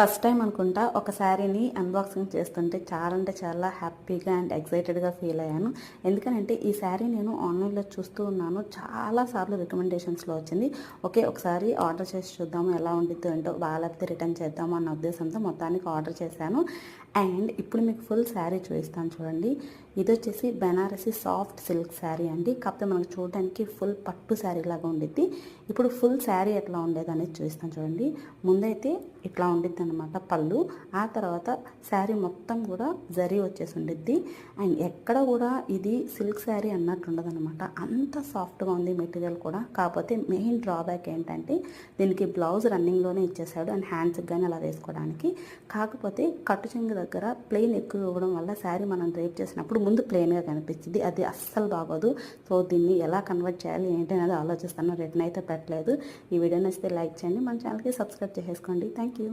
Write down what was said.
First time అనుకుంటా ఒక శారీని అన్బాక్సింగ్ చేస్తుంటే చాలా అంటే చాలా హ్యాపీగా అండ్ ఎక్సైటెడ్గా ఫీల్ అయ్యాను. ఎందుకంటే ఈ శారీ నేను ఆన్లైన్లో చూస్తూ ఉన్నాను. చాలా సార్లు రికమెండేషన్స్లో వచ్చింది. ఓకే ఒకసారి ఆర్డర్ చేసి చూద్దాము ఎలా ఉండిద్దో ఏంటో బాగాలేకపోతే రిటర్న్ చేద్దాము అన్న ఉద్దేశంతో మొత్తానికి ఆర్డర్ చేశాను. అండ్ ఇప్పుడు మీకు ఫుల్ శారీ చూపిస్తాను చూడండి. ఇది వచ్చేసి బెనారసి సాఫ్ట్ సిల్క్ శారీ అండి. కాకపోతే మనకు చూడడానికి ఫుల్ పట్టు శారీ లాగా ఉండిద్ది. ఇప్పుడు ఫుల్ శారీ ఎట్లా ఉండేది అనేది చూపిస్తాను చూడండి. ముందైతే ఇట్లా ఉండిద్ది అనమాట పళ్ళు. ఆ తర్వాత శారీ మొత్తం కూడా జరీ వచ్చేసి ఉండిద్ది. అండ్ ఎక్కడ కూడా ఇది సిల్క్ శారీ అన్నట్టు ఉండదనమాట అంత సాఫ్ట్గా ఉంది మెటీరియల్ కూడా. కాకపోతే మెయిన్ డ్రాబ్యాక్ ఏంటంటే దీనికి బ్లౌజ్ రన్నింగ్లోనే ఇచ్చేసాడు అండ్ హ్యాండ్స్కి కానీ అలా వేసుకోవడానికి. కాకపోతే కట్టు చెంగు దగ్గర ప్లెయిన్ ఎక్కువ ఇవ్వడం వల్ల శారీ మనం డ్రైప్ చేసినప్పుడు ముందు ప్లెయిన్గా కనిపించింది అది అస్సలు బాగోదు. సో దీన్ని ఎలా కన్వర్ట్ చేయాలి ఏంటి అనేది ఆలోచిస్తాను. రిటర్న్ అయితే పెట్టలేదు. ఈ వీడియో నచ్చితే లైక్ చేయండి. మన ఛానల్కి సబ్స్క్రైబ్ చేసేసుకోండి. Thank you